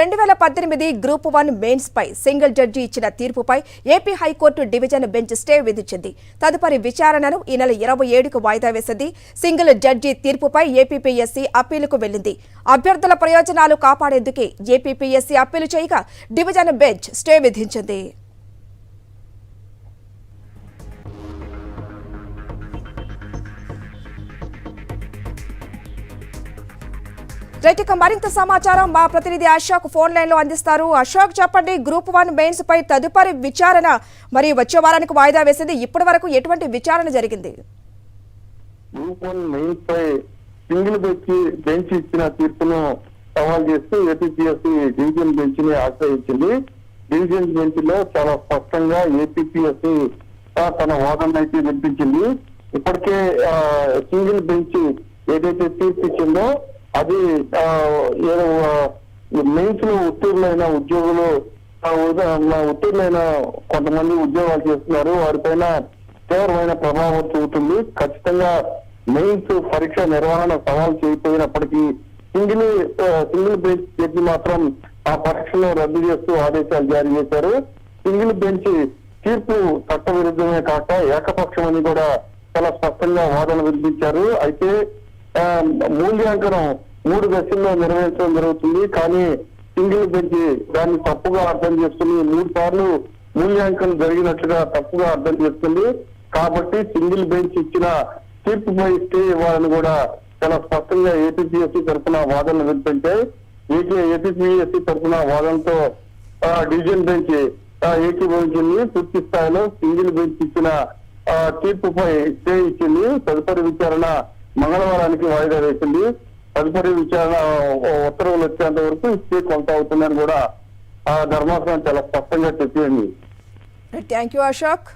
రెండు వేల పద్దెనిమిది గ్రూప్ వన్ మెయిన్స్ పై సింగిల్ జడ్జి ఇచ్చిన తీర్పుపై AP high court division bench stay విధించింది. తదుపరి విచారణను ఈ నెల ఇరవై ఏడుకు వాయిదా వేసింది. సింగిల్ జడ్జి తీర్పుపై ఏపీపీఎస్సీ అప్పీలుకు వెళ్ళింది అభ్యర్థుల ప్రయోజనాలు కాపాడేందుకే ఏపీపీఎస్సీ అప్పీలు చేయగా డివిజన్ బెంచ్ స్టే విధించింది. రైట్ ఇక మరింత సమాచారం మా ప్రతినిధి అశోక్ ఫోన్ లైన్లో అందిస్తారు. అశోక్ చెప్పండి గ్రూప్ వన్ మెయిన్స్ పై తదుపరి విచారణ మరి వచ్చే వారానికి వాయిదా వేసింది. ఇప్పటి వరకు ఎటువంటి విచారణ జరిగింది? గ్రూప్ వన్ మెయిన్స్ పై సింగిల్ బెంచ్ బెంచ్ ఇచ్చిన తీర్పును సవాల్ చేస్తూ ఏపీపీఎస్సీ డివిజన్ బెంచ్ని ఆశ్రయించింది. డివిజన్ బెంచ్లో చాలా స్పష్టంగా ఏపీపీఎస్సీ తన వాదన అయితే వినిపించింది. ఇప్పటికే సింగిల్ బెంచ్ ఏదైతే తీర్పు ఇచ్చిందో అది ఏదో మెయిన్స్లో ఉత్తీర్ణమైన ఉద్యోగులు ఆ, ఉత్తీర్ణమైన కొంతమంది ఉద్యోగాలు చేస్తున్నారు. వారిపైన తీవ్రమైన ప్రభావం చూపుతుంది. ఖచ్చితంగా మెయిన్స్ పరీక్ష నిర్వహణ సవాల్ చేయకపోయినప్పటికీ సింగిల్ సింగిల్ బెంచ్ జడ్జి మాత్రం ఆ పరీక్షను రద్దు చేస్తూ ఆదేశాలు జారీ చేశారు. సింగిల్ బెంచ్ తీర్పు చట్టవిరుద్ధమే కాక ఏకపక్షం అని కూడా చాలా స్పష్టంగా వాదన వినిపించారు. అయితే మూల్యాంకనం మూడు దశల్లో నిర్వహించడం జరుగుతుంది. కానీ సింగిల్ బెంచ్ దాన్ని తప్పుగా అర్థం చేసుకుని మూడు సార్లు మూల్యాంకనం జరిగినట్లుగా తప్పుగా అర్థం చేస్తుంది కాబట్టి సింగిల్ బెంచ్ ఇచ్చిన తీర్పుపై స్టే ఇవ్వాలని కూడా చాలా స్పష్టంగా ఏపీపీఎస్సీ తరఫున వాదనలు వినిపించాయి. ఏకే ఏపీపీఎస్సీ తరఫున వాదనతో డివిజన్ బెంచ్ ఏకీభవించింది పూర్తి స్థాయిలో సింగిల్ బెంచ్ ఇచ్చిన తీర్పుపై స్టే ఇచ్చింది. తదుపరి విచారణ మంగళవారానికి వాయిదా వేసింది. తదుపరి విచారణ ఉత్తర్వులు వచ్చేంత వరకు స్టే కొనసాగుతుందని కూడా ఆ ధర్మాసనం చాలా స్పష్టంగా చెప్పింది థ్యాంక్ యూ అశోక్